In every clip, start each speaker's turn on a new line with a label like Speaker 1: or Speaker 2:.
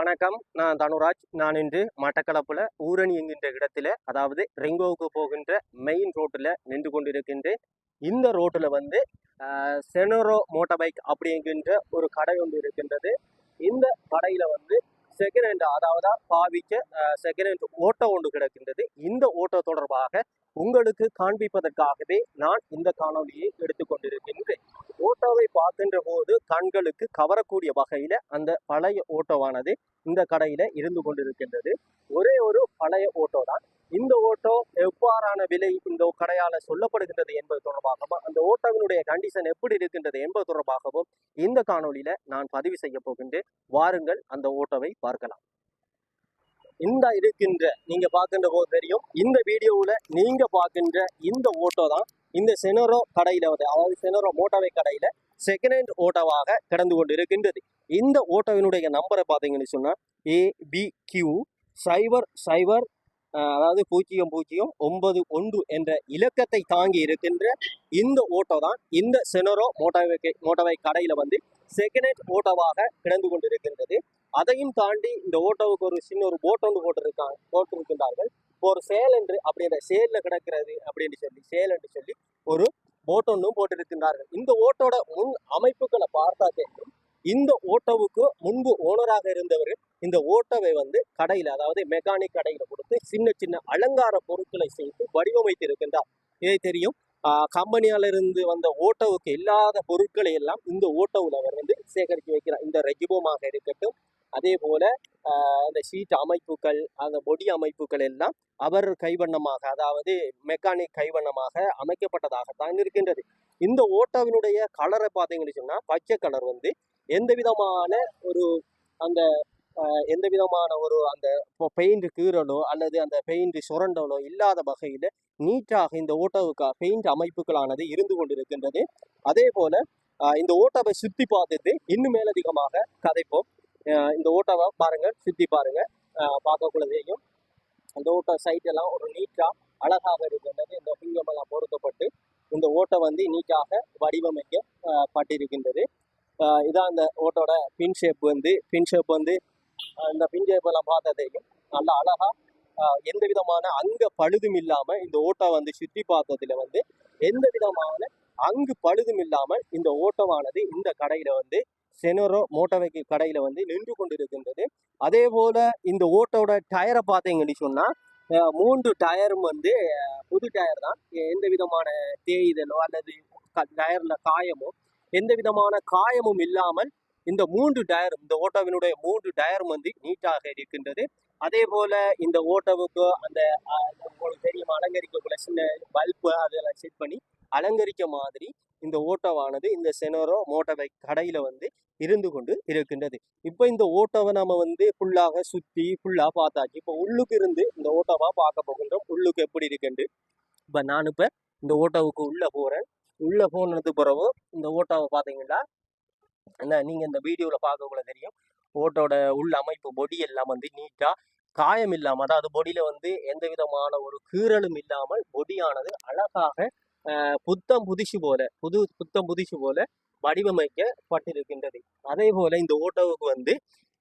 Speaker 1: வணக்கம். நான் தனுராஜ். நான் இன்று மட்டக்களப்புல ஊரணி என்கின்ற இடத்துல அதாவது ரெங்கோவுக்கு போகின்ற மெயின் ரோட்டில் நின்று கொண்டிருக்கின்றேன். இந்த ரோட்டில் வந்து செனரோ மோட்டார் பைக் அப்படிங்கின்ற ஒரு கடை ஒன்று இருக்கின்றது. இந்த கடையில் வந்து செகண்ட் ஹேண்ட் அதாவது பாவிக்க செகண்ட் ஹேண்ட் ஓட்டோ ஒன்று கிடக்கின்றது. இந்த ஓட்டோ தொடர்பாக உங்களுக்கு காண்பிப்பதற்காகவே நான் இந்த காணொளியை எடுத்துக்கொண்டிருக்கின்றேன் ஓட்டோவை பார்க்கின்ற போது கண்களுக்கு கவரக்கூடிய வகையில அந்த பழைய ஓட்டோவானது இந்த கடையில இருந்து கொண்டிருக்கின்றது. ஒரே ஒரு பழைய ஓட்டோ தான் இந்த ஓட்டோ எவ்வாறான விலை இந்த கடையால சொல்லப்படுகின்றது என்பது தொடர்பாகவும் அந்த ஓட்டோவினுடைய கண்டிஷன் எப்படி இருக்கின்றது என்பது தொடர்பாகவும் இந்த காணொளியில நான் பதிவு செய்ய போகின்றேன். வாருங்கள் அந்த ஓட்டோவை பார்க்கலாம். இந்த இருக்கின்ற நீங்க பார்க்கின்ற போது தெரியும். இந்த வீடியோவுல நீங்க பார்க்கின்ற இந்த ஓட்டோ தான் இந்த செனரோ கடையில வந்து அதாவது செனரோ மோட்டாவை கடையில செகண்ட் ஹேண்ட் ஓட்டோவாக கடந்து கொண்டு இருக்கின்றது இந்த ஓட்டோவினுடைய நம்பரை பார்த்தீங்கன்னு சொன்னா ஏ பி கியூ சைபர் சைபர் அதாவது பூஜ்ஜியம் பூஜ்ஜியம் ஒன்பது ஒன்று என்ற இலக்கத்தை தாங்கி இருக்கின்ற இந்த ஓட்டோ தான் இந்த செனரோ மோட்டாவை மோட்டாவை கடையில் வந்து செகண்ட் ஹேண்ட் ஓட்டோவாக கிடந்து கொண்டிருக்கின்றது. அதையும் தாண்டி இந்த ஓட்டோவுக்கு ஒரு சின்ன ஒரு போட் ஒன்று போட்டிருக்காங்க போட்டிருக்கின்றார்கள். ஒரு சேல் என்று அப்படின்ற சேலில் கிடக்கிறது அப்படின்னு சொல்லி சேல் என்று சொல்லி ஒரு போட் ஒன்றும் போட்டிருக்கின்றார்கள். இந்த ஓட்டோட முன் அமைப்புகளை பார்த்தா தெரியும். இந்த ஓட்டோவுக்கு முன்பு ஓனராக இருந்தவர் இந்த ஓட்டோவை வந்து கடையில் அதாவது மெக்கானிக் கடையில் கொடுத்து சின்ன சின்ன அலங்கார பொருட்களை செய்து வடிவமைத்து இருக்கின்றார் இதை தெரியும் கம்பெனியாலிருந்து வந்த ஓட்டோவுக்கு இல்லாத பொருட்களை எல்லாம் இந்த ஓட்டோவில் அவர் வந்து சேகரித்து வைக்கிறார். இந்த ரெஜிபோமாக இருக்கட்டும் அதே போல அந்த ஷீட் அமைப்புகள் அந்த பொடி அமைப்புகள் எல்லாம் அவர் கைவண்ணமாக அதாவது மெக்கானிக் கைவண்ணமாக அமைக்கப்பட்டதாகத்தான் இருக்கின்றது. இந்த ஓட்டோவினுடைய கலரை பார்த்தீங்கன்னு சொன்னால் பச்சை கலர் வந்து எந்த விதமான ஒரு அந்த எந்த விதமான ஒரு அந்த பெயிண்ட் கீறலோ அல்லது அந்த பெயிண்ட் சுரண்டலோ இல்லாத வகையில் நீட்டாக இந்த ஓட்டோவுக்கு பெயிண்ட் அமைப்புகளானது இருந்து கொண்டிருக்கின்றது. அதே போல இந்த ஓட்டோவை சுற்றி பார்த்துட்டு இன்னும் மேலதிகமாக கதைப்போம். இந்த ஓட்டோவை பாருங்க சுற்றி பாருங்க. ஆஹ், அந்த ஓட்டோ சைட் எல்லாம் ஒரு நீட்டாக அழகாக இருக்கின்றது. இந்த பிங்கமெல்லாம் பொருத்தப்பட்டு இந்த ஓட்டை வந்து நீட்டாக வடிவமைக்கப்பட்டிருக்கின்றது. இதான் அந்த ஓட்டோட பின் ஷேப் வந்து. பின் ஷேப் வந்து இந்த பின் ஷேப்பெல்லாம் பார்த்ததையும் பார்த்தா தெரியும் நல்லா அழகாக எந்த விதமான அங்க பழுதும் இல்லாமல் இந்த ஓட்டோ வந்து சுற்றி பார்த்ததுல வந்து எந்த விதமான அங்கு பழுதும் இல்லாமல் இந்த ஓட்டமானது இந்த கடையில் வந்து செனரோ மோட்டோவைக்கு கடையில் வந்து நின்று கொண்டிருக்கின்றது. அதே போல் இந்த ஓட்டோட டயரை பார்த்தீங்கன்னு சொன்னால் மூன்று டயரும் வந்து புது டயர் தான். எந்த விதமான தேய்தலோ அல்லது க- காயமோ எந்த விதமான காயமும் இல்லாமல் இந்த மூன்று டயர் இந்த ஓட்டோவினுடைய மூன்று டயரும் வந்து நீட்டாக இருக்கின்றது. அதே போல இந்த ஓட்டோவுக்கு அந்த உங்களுக்கு தெரியும் அலங்கரிக்கக்குள்ள சின்ன பல்பு அதெல்லாம் செட் பண்ணி அலங்கரிக்க மாதிரி இந்த ஓட்டோவானது இந்த செனரோ மோட்டோவை பைக் வந்து இருந்து கொண்டு இருக்கின்றது. இப்போ இந்த ஓட்டோவை நம்ம வந்து ஃபுல்லாக சுற்றி ஃபுல்லாக பார்த்தாச்சு. இப்போ உள்ளுக்கு இருந்து இந்த ஓட்டோவாக பார்க்க போகின்றோம். உள்ளுக்கு எப்படி இருக்குன்னு இப்போ நான் இப்போ இந்த ஓட்டோவுக்கு உள்ளே போகிறேன் உள்ள போனது பிறகு இந்த ஓட்டோவை பார்த்தீங்கன்னா என்ன நீங்கள் இந்த வீடியோவில் பார்க்கக்குள்ள தெரியும். ஓட்டோட உள்ள அமைப்பு பொடி எல்லாம் வந்து நீட்டாக காயம் இல்லாமல் அதாவது பொடியில் வந்து எந்த விதமான ஒரு கீறலும் இல்லாமல் பொடியானது அழகாக புத்தம் புதுசு போல புது புத்தம் புதுசு போல வடிவமைக்கப்பட்டிருக்கின்றது. அதே போல இந்த ஓட்டோவுக்கு வந்து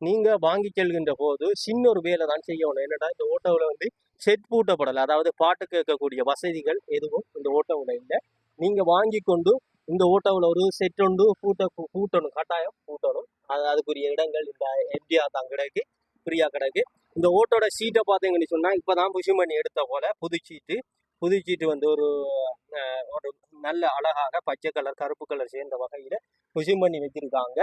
Speaker 1: நீங்க வாங்கி செல்கின்ற போது சின்ன ஒரு வேலை தான் செய்யணும் என்னடா இந்த ஓட்டோவில் வந்து செட் பூட்டப்படலை. அதாவது பாட்டு கேட்கக்கூடிய வசதிகள் எதுவும் இந்த ஓட்டோவில் இல்லை. நீங்கள் வாங்கி கொண்டு இந்த ஓட்டோவில் ஒரு செட் ஒன்று பூட்ட பூட்டணும் கட்டாயம் பூட்டணும். அது அதுக்குரிய இடங்கள் இந்த எம்டிஆர் தான் கிடக்கு ஃப்ரீயா கிடக்கு. இந்த ஓட்டோட சீட்டை பார்த்தீங்கன்னு இப்போ தான் புஷ் பண்ணி எடுத்த போல புது சீட்டு புது சீட்டு வந்து ஒரு ஒரு நல்ல அழகாக பச்சை கலர் கருப்பு கலர் சேர்ந்த வகையில் புஷிங் பண்ணி வச்சிருக்காங்க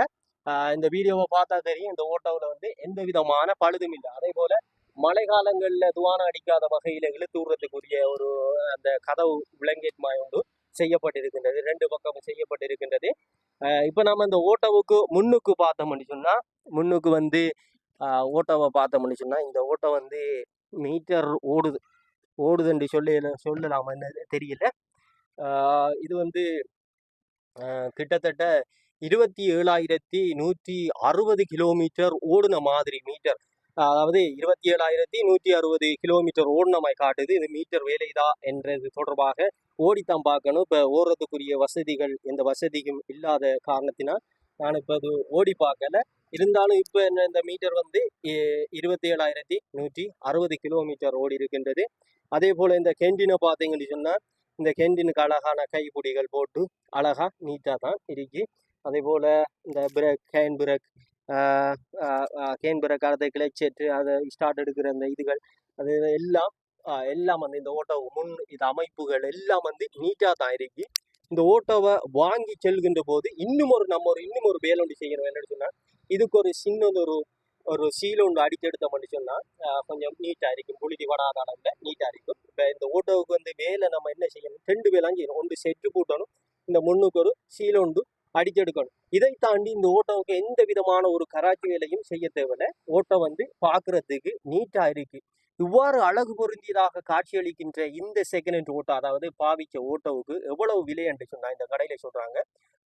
Speaker 1: இந்த வீடியோவை பார்த்தா தெரியும் இந்த ஓட்டோவில் வந்து எந்த விதமான பழுதும் இல்லை. அதே போல் மழை காலங்களில் துவானம் அடிக்காத வகையில் இழுத்து விடுறதுக்குரிய ஒரு அந்த கதவு விளங்கேட் மாய் உண்டு. செய்யப்பட்டிருக்கின்றது. ரெண்டு பக்கமும் செய்யப்பட்டிருக்கின்றது. இப்போ நம்ம இந்த ஓட்டோவுக்கு முன்னுக்கு பார்த்தோம்னு சொன்னால் முன்னுக்கு வந்து ஓட்டவை ஓட்டோவை பார்த்தோம்னு சொன்னால் இந்த ஓட்டோ வந்து மீட்டர் ஓடுது. ஓடுதுன்னு சொல்லி சொல்லலாம் என்ன தெரியல. இது வந்து கிட்டத்தட்ட இருபத்தி ஏழாயிரத்தி நூற்றி அறுபது கிலோமீட்டர் ஓடுன மாதிரி மீட்டர். அதாவது இருபத்தி ஏழாயிரத்தி நூற்றி அறுபது கிலோமீட்டர் ஓடணமாய் காட்டுது. இது மீட்டர் வேலைதா என்றது தொடர்பாக ஓடித்தான் பார்க்கணும். இப்போ ஓடுறதுக்குரிய வசதிகள் எந்த வசதியும் இல்லாத காரணத்தினால் நான் இப்போ அது ஓடி பார்க்கல. இருந்தாலும் இப்போ என்ன இந்த மீட்டர் வந்து இருபத்தி ஏழாயிரத்தி நூற்றி அறுபது கிலோமீட்டர் ஓடி இருக்கின்றது அதே போல் இந்த கெண்டினை பார்த்தீங்கன்னு சொன்னால் இந்த கெண்டினுக்கு அழகான கைப்பிடிகள் போட்டு அழகாக நீட்டாக தான் இருக்கு. அதே போல் இந்த பிரேக் ஹேண்ட் பிரேக் கேன் பிரேக் கிளைச்சேற்று அதை ஸ்டார்ட் எடுக்கிற அந்த இதுகள் அது எல்லாம் எல்லாம் வந்து இந்த ஓட்டோ முன் இது அமைப்புகள் எல்லாம் வந்து நீட்டாக தான் இருக்கு. இந்த ஓட்டோவை வாங்கி செல்கின்ற போது இன்னும் ஒரு நம்ம ஒரு இன்னும் ஒரு வேலை ஒன்று செய்யணும். என்னன்னு சொன்னால் இதுக்கு ஒரு சின்னது ஒரு ஒரு சீலுண்டு ஒன்று அடித்து சொன்னால் கொஞ்சம் நீட்டாக இருக்கும். புழுதி வராத அளவில் நீட்டாக இருக்கும். இப்போ இந்த ஓட்டோவுக்கு வந்து வேலை நம்ம என்ன செய்யணும்? ரெண்டு வேலாம் செய்யணும். ஒன்று செட்டு போட்டணும். இந்த முன்னுக்கு ஒரு சீலை ஒன்று அடிச்செடுக்கணும் இதை தாண்டி இந்த ஓட்டோவுக்கு எந்த விதமான ஒரு கராச்சி வேலையும் செய்ய தேவையில்ல. ஓட்டோ வந்து பார்க்கறதுக்கு நீட்டாக இருக்கு. இவ்வாறு அழகு பொருந்தியதாக காட்சியளிக்கின்ற இந்த செகண்ட் ஹேண்ட் ஓட்டோ அதாவது பாவிச்ச ஓட்டோவுக்கு எவ்வளவு விலை என்று சொன்னா இந்த கடையில சொல்றாங்க.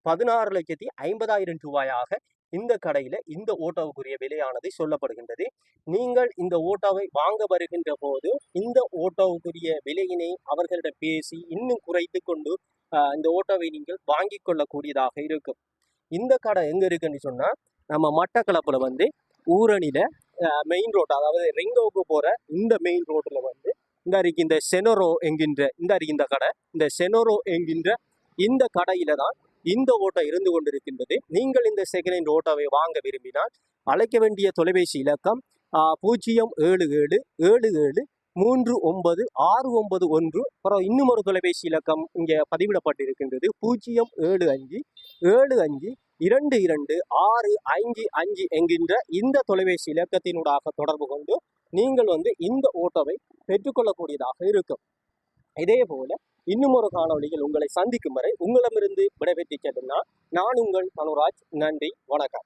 Speaker 1: பதினாறு லட்சத்தி ஐம்பதாயிரம் ரூபாயாக இந்த கடையில இந்த ஓட்டோவுக்குரிய விலையானது சொல்லப்படுகின்றது. நீங்கள் இந்த ஓட்டோவை வாங்க வருகின்ற போது இந்த ஓட்டோவுக்குரிய விலையினை அவர்களிடம் பேசி இன்னும் குறைத்து கொண்டு இந்த ஓட்டோவை நீங்கள் வாங்கி கொள்ளக்கூடியதாக இருக்கும். இந்த கடை எங்கே இருக்குன்னு சொன்னால் நம்ம மட்டக்களப்பில் வந்து ஊரணியில் மெயின் ரோட் அதாவது ரெங்கோவுக்கு போகிற இந்த மெயின் ரோட்டில் வந்து இந்த அருகே இந்த செனோரோ என்கின்ற இந்த அருகே இந்த கடை இந்த செனோரோ என்கின்ற இந்த கடையில தான் இந்த ஓட்டோ இருந்து கொண்டிருக்கின்றது. நீங்கள் இந்த செகண்ட் ஹேண்ட் ஓட்டோவை வாங்க விரும்பினால் அழைக்க வேண்டிய தொலைபேசி இலக்கம் பூஜ்ஜியம் ஏழு ஏழு ஏழு ஏழு மூன்று ஒன்பது ஆறு ஒன்பது ஒன்று. அப்புறம் இன்னும் ஒரு தொலைபேசி இலக்கம் இங்கே பதிவிடப்பட்டிருக்கின்றது. பூஜ்ஜியம் ஏழு அஞ்சு ஏழு அஞ்சு இரண்டு இரண்டு ஆறு ஐந்து அஞ்சு என்கின்ற இந்த தொலைபேசி இலக்கத்தினூடாக தொடர்பு கொண்டு நீங்கள் வந்து இந்த ஓட்டோவை பெற்றுக்கொள்ளக்கூடியதாக இருக்கும். இதே போல இன்னும் ஒரு காணொலியில் உங்களை சந்திக்கும் வரை உங்களிடமிருந்து விடைபெற்று செல்லும்னா நான் உங்கள் மனோராஜ் நன்றி வணக்கம்.